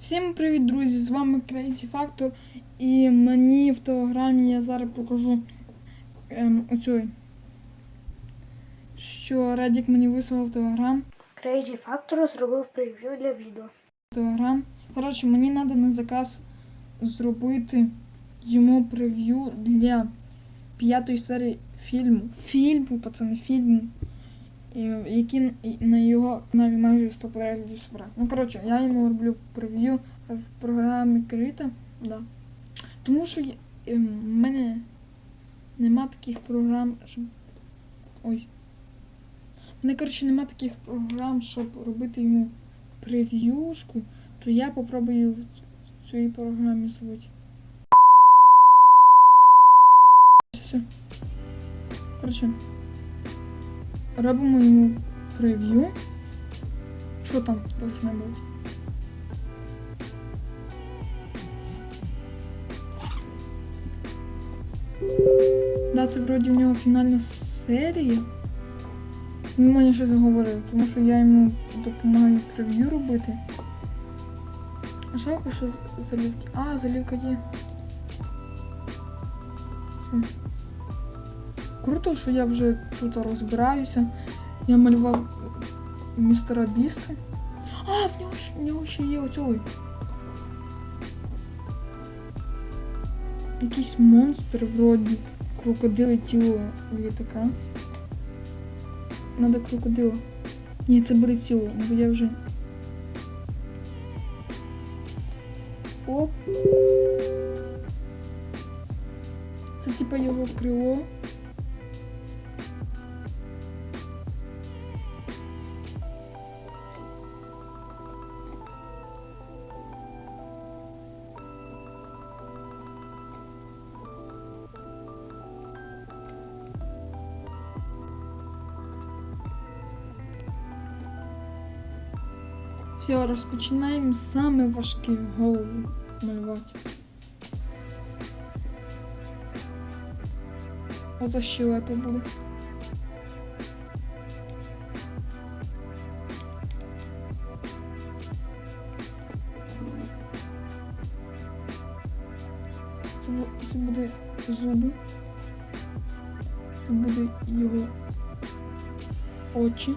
Всім привіт, друзі! З вами Crazy Factor. І мені в телеграмі я зараз покажу ем, оцю, що Радік мені вислав в телеграм. Crazy Factor зробив прев'ю для відео. Телеграм. Коротше, мені треба на заказ зробити йому прев'ю для п'ятої серії фільму. Фільму, пацани, фільму. І- Який на його каналі майже 100 переглядів збирав. Ну, коротше, я йому роблю прев'ю в програмі Крита. Да. Тому що ем, в мене нема таких програм, щоб. Ой. У мене, коротше, нема таких програм, щоб робити йому прев'юшку, то я попробую в в цій програмі зробити. Все. Коротше. Робимо йому прев'ю. Що там должно бути? Да, це вроді в нього фінальна серія. Він мені щось говорив, тому що я йому допомагаю прев'ю робити. Жалко, що залівки. А, залівка є. Все. Круто, що я вже тут розбираюся. Я малював містера Біста. А, в нього, щ- в нього ще є оцей. Якийсь монстр вроді крокодили тіло літака. Надо крокодила. Ні, це буде тіло, бо я вже. Все, розпочинаємо саме важке голову малювати. Оце щелепа буде. Це, це буде зуби. Це буде його очі.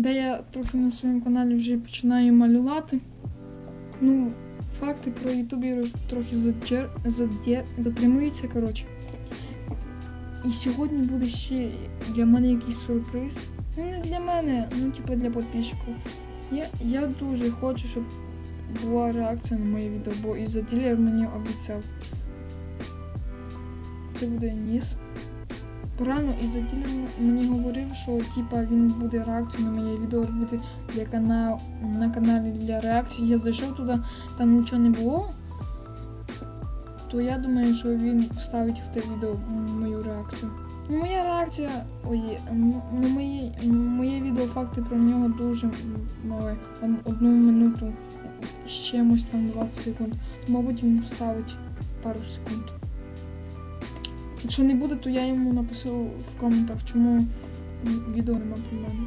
Де я трохи на своєму каналі вже починаю малювати. Ну, факти про ютуберів трохи задер... задер... затримуються, коротше. І сьогодні буде ще для мене якийсь сюрприз. Ну, не для мене, ну, типу для підписчиків. Я, я дуже хочу, щоб була реакція на моє відео, бо ізоділер мені обіцяв. Це буде ніс. Рано ізоділер мені говорив, що типа він буде реакцію на моє відео робити для канал, на каналі для реакції. Я зайшов туди, там нічого не було. То я думаю, що він вставить в те відео мою реакцію. Ну, Моя реакція, ой, ну ну, моє, відео факти про нього дуже мале. Там одну минуту з чимось там 20 секунд. Мабуть, він вставить пару секунд. Якщо не буде, то я йому напишу в коментах, чому відео нема про мене.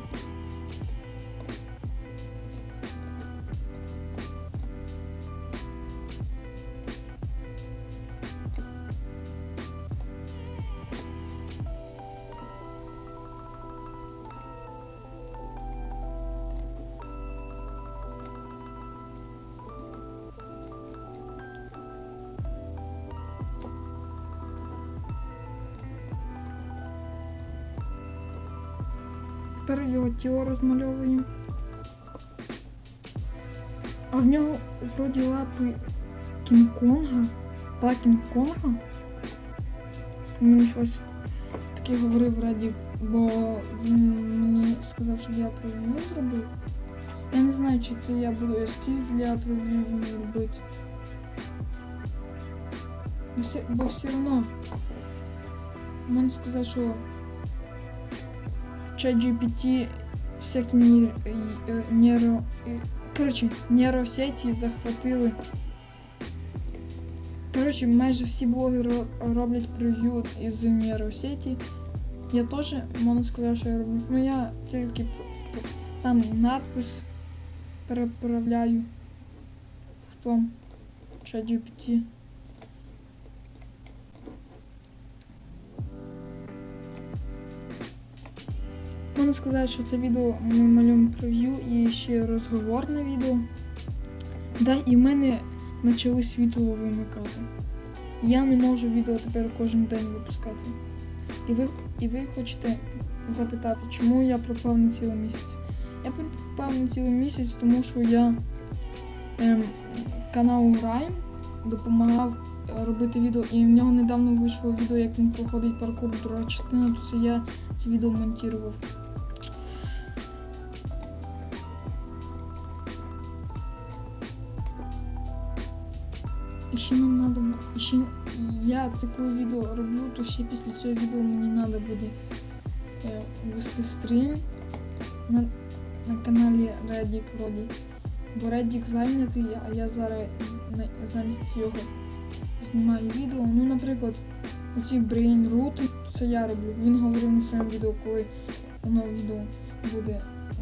Тепер його тіло. А в нього вроді лапи Кінг-Конга. Та Кінг-Конга. Мені щось таке говорив Радік, бо він мені сказав, щоб я прев'ю зробив. Я не знаю, чи це я буду ескіз для прев'ю робити. Бо все, бо все одно. Можна сказати, що ChatGPT всякі нейро... е, Коротше, нейросеті захватили. Коротше, майже всі блогери роблять прев'ю із нейросеті. Я теж можна сказати, що я роблю. Ну я тільки там надпис переправляю в том ChatGPT. Можна сказати, що це відео ми малюємо прев'ю і ще розговорне відео. Да, і в мене почали світло вимикати. Я не можу відео тепер кожен день випускати. І ви, і ви хочете запитати, чому я пропав на цілий місяць? Я пропав на цілий місяць, тому що я ем, каналу Райм допомагав е, робити відео, і в нього недавно вийшло відео, як він проходить паркур, друга частина, то це я це відео монтував. Ще нам ще я це відео роблю, то ще після цього відео мені треба буде е, вести стрім на, на каналі Reddick вроді. Бо Reddick зайнятий, а я зараз замість його знімаю відео. Ну, наприклад, оці Brain Root, це я роблю. Він говорив на своєму відео, коли воно відео буде.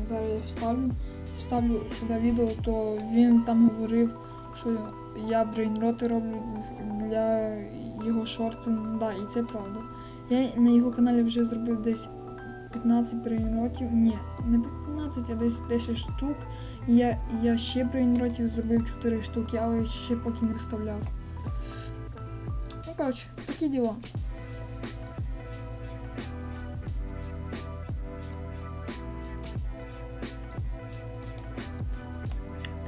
Зараз я вставлю. Вставлю сюди відео, то він там говорив, що я брейнроти роблю для його шортів. Да, і це правда. Я на його каналі вже зробив десь 15 брейнротів. Ні, не 15, а десь 10 штук. І я, я ще брейнротів зробив 4 штуки, але ще поки не вставляв. Ну, коротше, такі діла.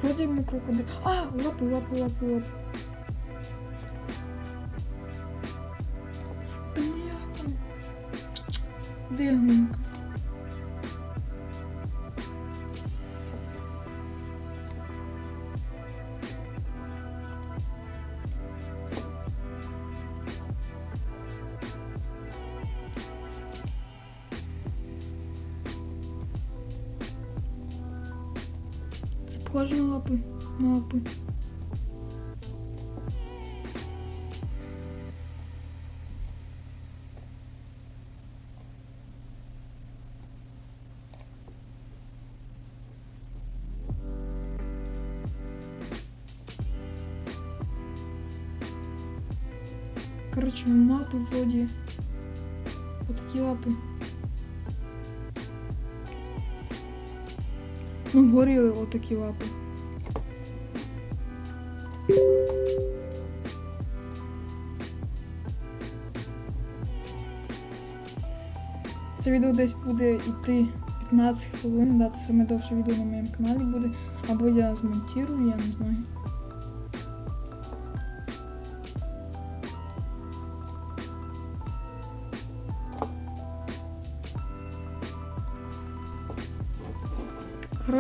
보여드리면 그럴 건데. 아 울라프 울라프 울라프 울라프 Це похоже на лапи. На лапи. Короче, мапи вроді. Отакі лапи. Ну, вгорі отакі лапи. Це відео десь буде йти 15 хвилин, да, це саме довше відео на моєму каналі буде. Або я змонтирую, я не знаю.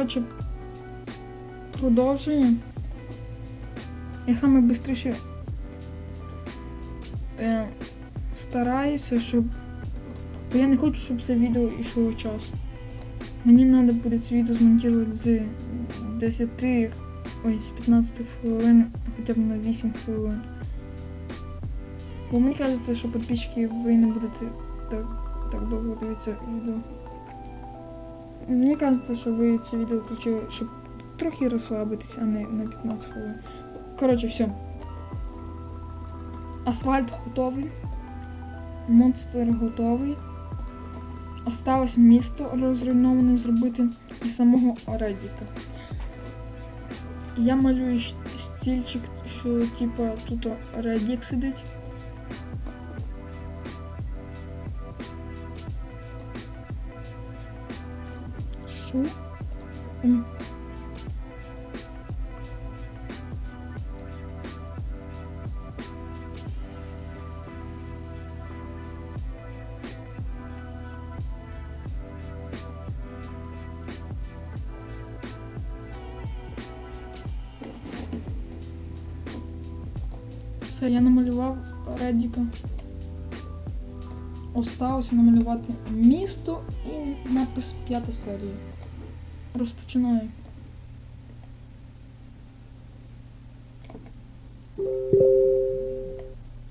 Коротше, продовжуємо. Я саме швидше е, стараюся, щоб. Бо я не хочу, щоб це відео йшло час. Мені треба буде це відео змонтувати з 10, ой, з 15 хвилин, хоча б на 8 хвилин. Бо мені кажеться, що підписчики ви не будете так, так довго дивитися відео. Мені кажеться, що ви це відео включили, щоб трохи розслабитись, а не на 15 хвилин. Коротше, все. Асфальт готовий. Монстр готовий. Осталось місто розруйноване зробити і самого Редіка. Я малюю стільчик, що типа тут Редік сидить. Що? М. Все, я намалював Редіка. Осталося намалювати місто і напис п'ята серія. Розпочинаю.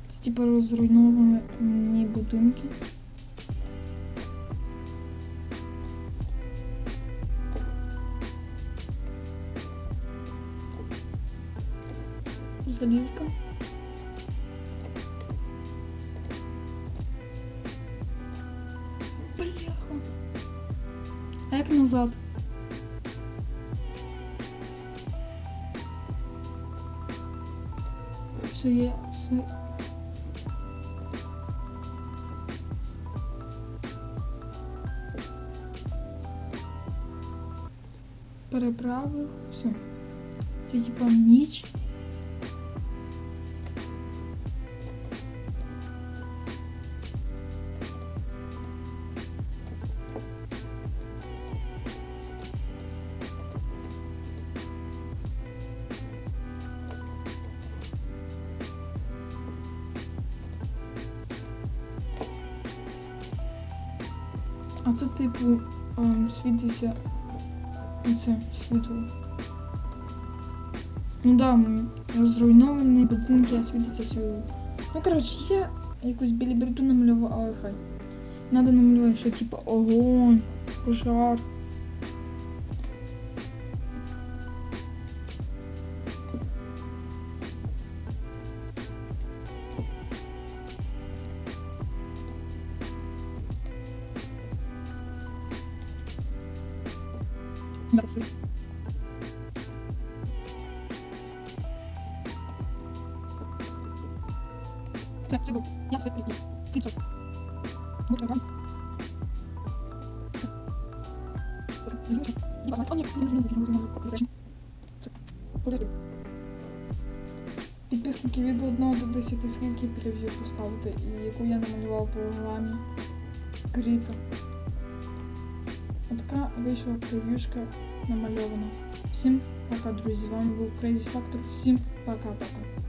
Це типу розруйновані будинки. Залівка. Все є, все. Переправив, все. Це типа ніч. Це типу ем, світиться оце світло. Ну да, розруйновані будинки, а світиться світло. Ну коротше, я якусь біліберду намалював, але хай. Надо намалювати, що типу огонь, пожар. Це. Це, це був. Я це прийду. Це. Це. Це. Знаю, не. Це. Порядок. Підписники від 1 до 10 скільки прев'ю поставити і яку я намалював програмі Кріта. Отака вийшла прев'юшка намальована. Всім пока, друзі. З вами був Crazy Factor. Всім пока-пока.